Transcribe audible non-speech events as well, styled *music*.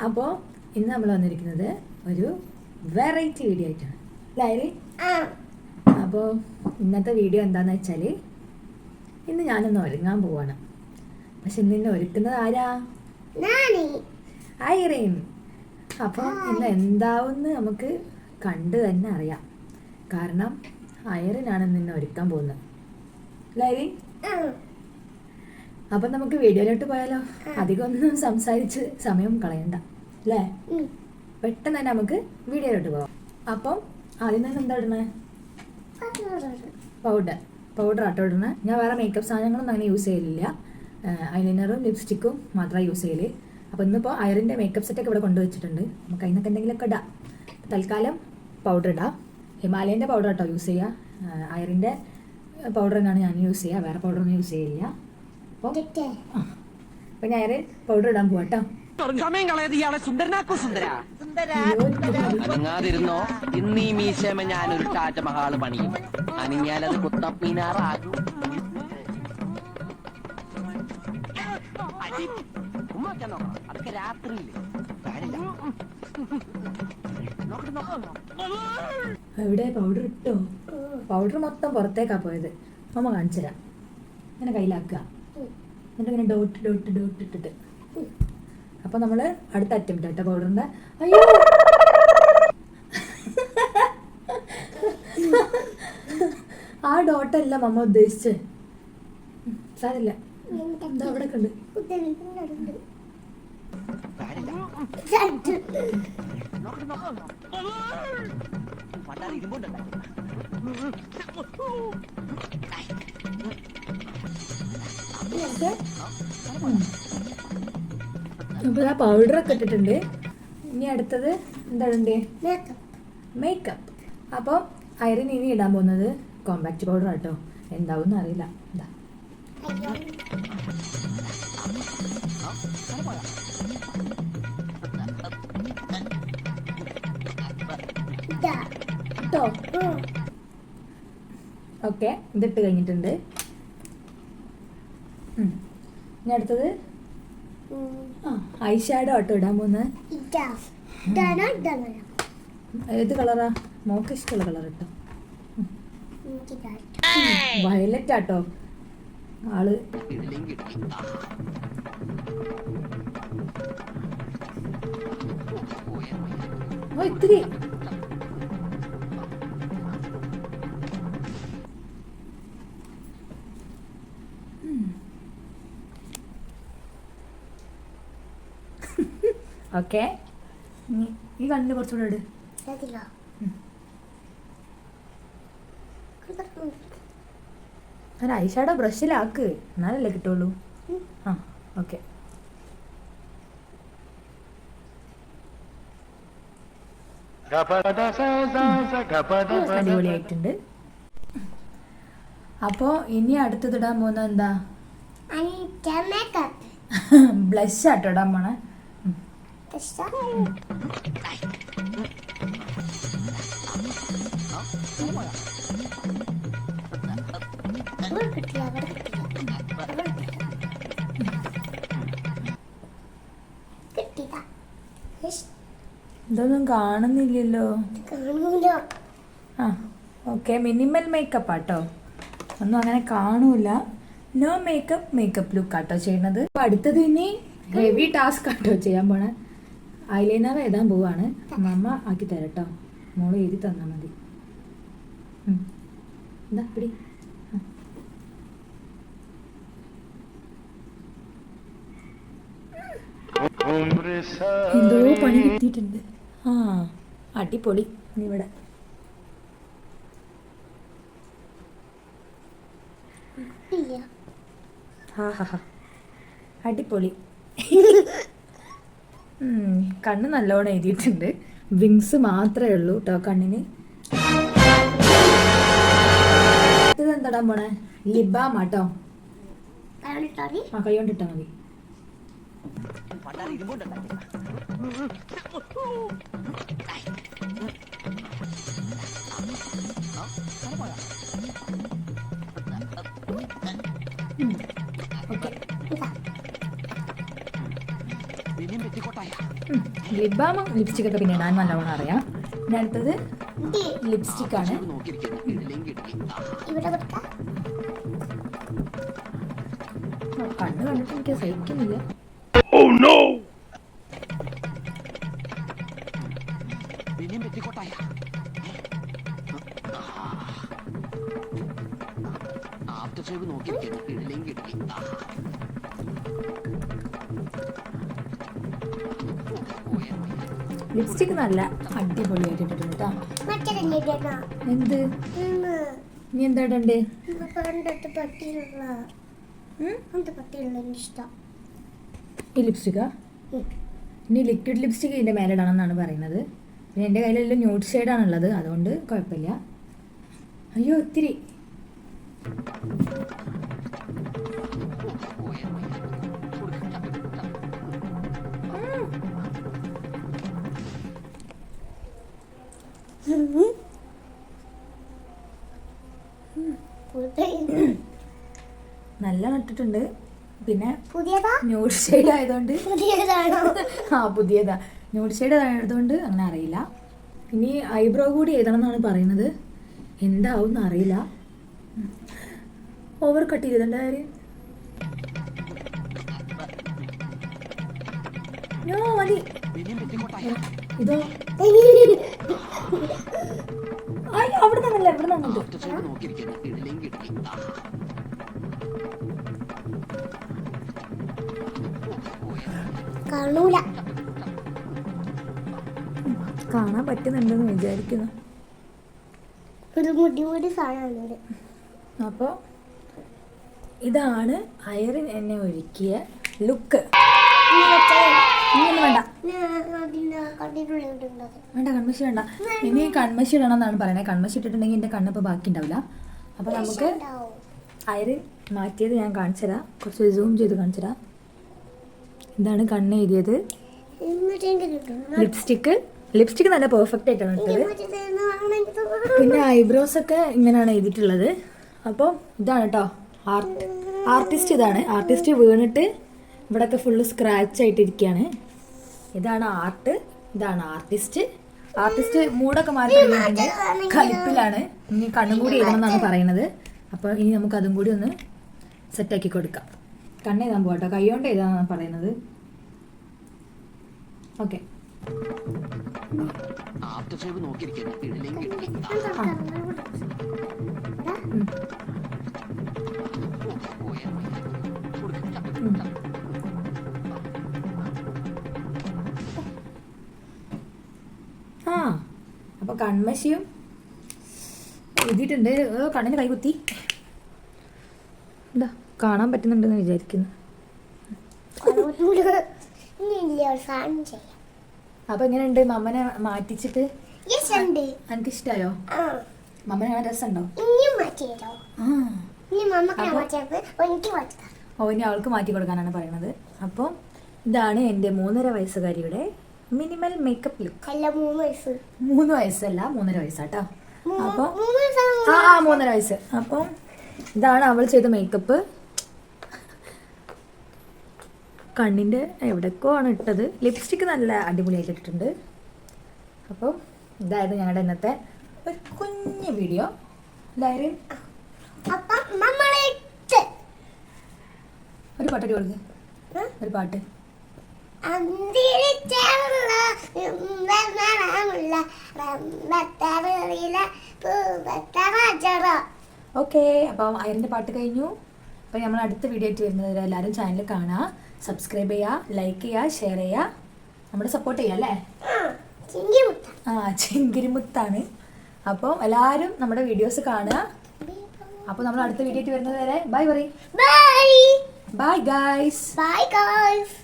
അപ്പോൾ ഇന്ന് നമ്മൾ വന്നിരിക്കുന്നത് ഒരു വെറൈറ്റി വീഡിയോ ആയിട്ടാണ്. അല്ലേ ആ. അപ്പോൾ ഇന്നത്തെ വീഡിയോ എന്താണെന്ന് വെച്ചാൽ ഇന്ന് ഞാനൊന്ന് ഒരുങ്ങാൻ പോവാണ്. പക്ഷെ ഇന്ന് എന്നെ ഒരുക്കുന്നത് ആരാ? ഐറീൻ. അപ്പോൾ ഇന്ന് എന്താവുമെന്ന് നമുക്ക് കണ്ടു തന്നെ അറിയാം. കാരണം അയറിനാണ് നിന്നെ ഒരുക്കാൻ പോകുന്നത്. ആ. അപ്പം നമുക്ക് വീഡിയോയിലോട്ട് പോയാലോ? അധികം ഒന്നും സംസാരിച്ച് സമയം കളയണ്ട അല്ലേ? പെട്ടെന്ന് തന്നെ നമുക്ക് വീഡിയോയിലോട്ട് പോവാം. അപ്പം ആദ്യം തന്നെ എന്താ ഇടണേ? പൗഡർ പൗഡർ ആട്ടോ ഇടണേ. ഞാൻ വേറെ മേക്കപ്പ് സാധനങ്ങളൊന്നും അങ്ങനെ യൂസ് ചെയ്യലില്ല. ഐലൈനറും ലിപ്സ്റ്റിക്കും മാത്രമേ യൂസ് ചെയ്യൽ. അപ്പോൾ ഇന്നിപ്പോൾ ഐറിന്റെ മേക്കപ്പ് സെറ്റൊക്കെ ഇവിടെ കൊണ്ടുവച്ചിട്ടുണ്ട് നമുക്ക് അതിനൊക്കെ എന്തെങ്കിലുമൊക്കെ ഇടാം. തൽക്കാലം പൗഡർ ഇടാം. ഹിമാലയന്റെ പൗഡർ കേട്ടോ യൂസ് ചെയ്യുക ഐറിന്റെ പൗഡർ തന്നെയാണ് ഞാൻ യൂസ് ചെയ്യുക വേറെ പൗഡർ ഒന്നും യൂസ് ചെയ്യില്ല അപ്പോൾ. അപ്പോൾ ഞാൻ പൗഡർ ഇടാൻ പോവാട്ടോ സമയം കളയത് ഇയാളെ സുന്ദരനാക്കോ സുന്ദര. അനങ്ങാതിരുന്നോ? ഇന്ന് ഈ മീശമ ഞാനൊരു താജ്മഹാൾ പണിയും. അനിഞ്ഞാലത് കുത്തപ്പീനാറാകും. അതൊക്കെ രാത്രിയില്ലേ. എവിടെ? പൗഡർ ഇട്ടോ? പൗഡർ മൊത്തം പുറത്തേക്കാ പോയത്. അമ്മ കാണിച്ചു തരാം ഇങ്ങനെ കയ്യിലാക്കുക. എന്നിട്ട് ഇങ്ങനെ ഡോട്ട് ഡോട്ട് ഡോട്ട് ഇട്ടിട്ട്. അപ്പൊ നമ്മൾ അടുത്ത അറ്റംപ്റ്റ് കേട്ടോ പൗഡറിന്റെ അയ്യോ. ആ ഡോട്ടല്ല മമ്മ ഉദ്ദേശിച്ച്. സാരില്ല. അവിടെ കണ്ട്. ഇരുമ്പുണ്ടല്ലോ. അപ്പൊ ആ പൗഡറൊക്കെ ഇട്ടിട്ടുണ്ട്. ഇനി അടുത്തത് എന്താണുണ്ട്? മേക്കപ്പ്. മേക്കപ്പ് അപ്പോൾ ഐറിൻ ഇനി ഇടാൻ പോകുന്നത് കോമ്പാക്ട് പൗഡർ ആട്ടോ. എന്താവും അറിയില്ല. എന്താ. ഇതാ. കേട്ടോ ഓക്കെ. ഇതിട്ട് കഴിഞ്ഞിട്ടുണ്ട്. ഇനി അടുത്തത്? ആ ഐ ഷാഡോ ആട്ടോ ഇടാൻ പോകുന്നത്? ഏത് കളറാ? മോക്ക് ഇഷ്ടമുള്ള കളർ കേട്ടോ എനിക്കിതാ. വയലറ്റ് ആട്ടോ ആൾ. ഓ ഇത്തിരി. ഓക്കെ. ഈ കണ്ണിന് കുറച്ചുകൂടെ ഇട്. ഒരു ഐ ഷാഡോ ബ്രഷിലാക്ക്. എന്നാലല്ലേ കിട്ടുള്ളൂ. ആ ഓക്കെ. അടിപൊളിയായിട്ടുണ്ട്. അപ്പോ ഇനി അടുത്തത് ഇടാൻ പോകുന്നത് എന്താ. *laughs* ബ്ലഷ് ആട്ടോ ഇടാൻ പോണേ. ഇഷ്, ഇതൊന്നും കാണുന്നില്ലല്ലോ. ആ ഓക്കെ മിനിമൽ മേക്കപ്പ് ആട്ടോ. ഒന്നും അങ്ങനെ കാണൂല. നോ മേക്കപ്പ് മേക്കപ്പ് ലുക്ക് ആട്ടോ ചെയ്യണത്. അടുത്തത് ഇനി ഹെവി ടാസ്ക് ആട്ടോ ചെയ്യാൻ പോണേ. ഐലൈനർ എഴുതാൻ പോവാണ്. മമ്മ ആക്കി തരട്ടോ. മോൾ എഴുതി തന്നാൽ മതി. എന്താ പിടി. എന്തോ പണി കിട്ടിയിട്ടുണ്ട്. ആ അടിപൊളി. ഇവിടെ. ഹാ ഹാ ഹാ. അടിപൊളി. *laughs* കണ്ണ് നല്ലോണം എഴുതിയിട്ടുണ്ട് വിങ്സ് മാത്രമേ ഉള്ളൂ കേട്ടോ കണ്ണിന് ഇതെന്താടാ പോണേ ലിബാം ആട്ടോ? ആ കൈ കൊണ്ടിട്ടാ മതി ഇരുമ്പുണ്ടല്ലോ. ലിപ് ബാം ലിപ്സ്റ്റിക് ഒക്കെ പിന്നെ ഇടാൻ നല്ലവണ്ണം അറിയാം. പിന്നെ അടുത്തത് ഇത് ലിപ്സ്റ്റിക് ആണ്. നോക്കിയിരിക്കുന്നു ഇടലെങ്കിൽ ഇടലി ഇവിടെ കൊടുക്കാം ആ, കണ്ണ് കണ്ടിട്ട് എനിക്ക് സഹിക്കുന്നില്ല. പിന്നെയും ലിപ്സ്റ്റിക് നല്ല അടിപൊളിയായിട്ട് ഇട്ടിട്ടുണ്ട് കേട്ടോ എന്ത്? നീ എന്താ ഇടണ്ടേ? ഈ ലിപ്സ്റ്റിക്കാ. ഇനി ലിക്വിഡ് ലിപ്സ്റ്റിക് ഇതിന്റെ മേലെ ഇടണമെന്നാണ് പറയുന്നത്. പിന്നെ എന്റെ കയ്യിലെല്ലാം ന്യൂഡ് ഷെയ്ഡാണുള്ളത് അതുകൊണ്ട് കുഴപ്പമില്ല. അയ്യോ ഒത്തിരി. നല്ല നട്ടിട്ടുണ്ട്. പിന്നെ പുതിയതാ? ന്യൂഡ് ഷെയ്ഡ് ആയതുകൊണ്ട് *laughs* പുതിയതാണോ? ആ പുതിയതാ. ന്യൂഡ് ഷെയ്ഡ് ആയതുകൊണ്ട് അങ്ങനെ അറിയില്ല. ഇനി ഐബ്രോ കൂടി എഴുതണം എന്നാണ് പറയുന്നത്. എന്താവും എന്ന് അറിയില്ല. ഓവർ കട്ട് ചെയ്തിട്ടുണ്ട് കാര്യം? നോ മതി. ഇതോ. അവിടെ നിന്നല്ല എവിടെ നിന്നിട്ട് കാണൂല. കാണാൻ പറ്റുന്നുണ്ടെന്ന് വിചാരിക്കുന്നു. ഒരു മുടി മുടി സാധനമാണ് അപ്പോൾ ഇതാണ് അയറിൻ എന്നെ ഒരുക്കിയ ലുക്ക്. വേണ്ട. വേണ്ട കൺമശി വേണ്ട. ഇനി കൺമശി ഇടണം എന്നാണ് പറയുന്നത്. കൺമശി ഇട്ടിട്ടുണ്ടെങ്കിൽ എന്റെ കണ്ണിപ്പോൾ ബാക്കി ഉണ്ടാവില്ല. അപ്പോൾ നമുക്ക് അയറിൻ മാറ്റിയത് ഞാൻ കാണിച്ചു തരാം കുറച്ച് സൂം ചെയ്ത് കാണിച്ചു തരാം ഇതാണ് കണ്ണ് എഴുതിയത്. ലിപ്സ്റ്റിക്ക് ലിപ്സ്റ്റിക്ക് നല്ല പെർഫെക്റ്റ് ആയിട്ടാണ് തോന്നുന്നു. പിന്നെ ഐബ്രോസ് ഒക്കെ ഇങ്ങനെയാണ് എഴുതിയിട്ടുള്ളത്. അപ്പോൾ ഇതാണ് കേട്ടോ ആർട്ട് ആർട്ടിസ്റ്റ് ഇതാണ്. ആർട്ടിസ്റ്റ് വീണിട്ട് ഇവിടെയൊക്കെ ഫുള്ള് സ്ക്രാച്ച് ആയിട്ടിരിക്കുകയാണ് ഇതാണ് ആർട്ട് ഇതാണ് ആർട്ടിസ്റ്റ് ആർട്ടിസ്റ്റ് മൂടൊക്കെ മാറി കളിപ്പിലാണ് ഇനി കണ്ണും കൂടി ഇടണം എന്നാണ് പറയുന്നത്. അപ്പോൾ ഇനി നമുക്ക് അതും കൂടി ഒന്ന് സെറ്റാക്കി കൊടുക്കാം. കണ്ണ് എഴുതാൻ പോകട്ടോ കൈ കൊണ്ട് എഴുതാന്നാണ് പറയുന്നത് ഓക്കെ ആ. അപ്പോൾ കൺമശിയും എഴുതിയിട്ടുണ്ട്. ഏ, കണ്ണിന് കൈകുത്തി എന്താ കാണാൻ പറ്റുന്നുണ്ടെന്ന് വിചാരിക്കുന്നു. അപ്പൊ എങ്ങനെയുണ്ട്? മമ്മനെ മാറ്റിച്ചിട്ട്? എനിക്ക് ഇഷ്ടായോ മമ്മനെ കാണാൻ രസമുണ്ടോ? ഓ ഇനി അവൾക്ക് മാറ്റി കൊടുക്കാനാണ് പറയുന്നത് അപ്പോൾ ഇതാണ് എന്റെ മൂന്നര വയസ്സുകാരിയുടെ മിനിമൽ മേക്കപ്പ് ലുക്ക് അല്ല മൂന്ന് വയസ്സ്. മൂന്ന് വയസ്സല്ല മൂന്നര വയസ്സാട്ടോ. അപ്പൊ അപ്പോൾ ആ മൂന്നര വയസ്സ്. അപ്പം ഇതാണ് അവൾ ചെയ്ത മേക്കപ്പ് കണ്ണിന്റെ എവിടെക്കോ ആണ് ഇട്ടത്. ലിപ്സ്റ്റിക്ക് നല്ല അടിപൊളിയായിട്ട് ഇട്ടിട്ടുണ്ട്. അപ്പോൾ ഇതായിരുന്നു ഞങ്ങളുടെ ഇന്നത്തെ ഒരു കുഞ്ഞു വീഡിയോ. എല്ലാവരും ഒരു പാട്ടൊരു കൊടുക്ക്. ഒരു പാട്ട്. ഓക്കെ അപ്പം അയറിന്റെ പാട്ട് കഴിഞ്ഞു. അപ്പം നമ്മൾ അടുത്ത വീഡിയോ ആയിട്ട് വരുന്നത് എല്ലാവരും ചാനൽ കാണുക സബ്സ്ക്രൈബ് ചെയ്യുക ലൈക്ക് ചെയ്യുക ഷെയർ ചെയ്യുക നമ്മുടെ സപ്പോർട്ട് ചെയ്യുക അല്ലേ? ആ ചെങ്കിരിമുത്താണ്. അപ്പോൾ എല്ലാവരും നമ്മുടെ വീഡിയോസ് കാണുക. അപ്പോൾ നമ്മൾ അടുത്ത വീഡിയോ ആയിട്ട് വരുന്നത് വരെ ബൈ പറയും. Bye bye guys bye guys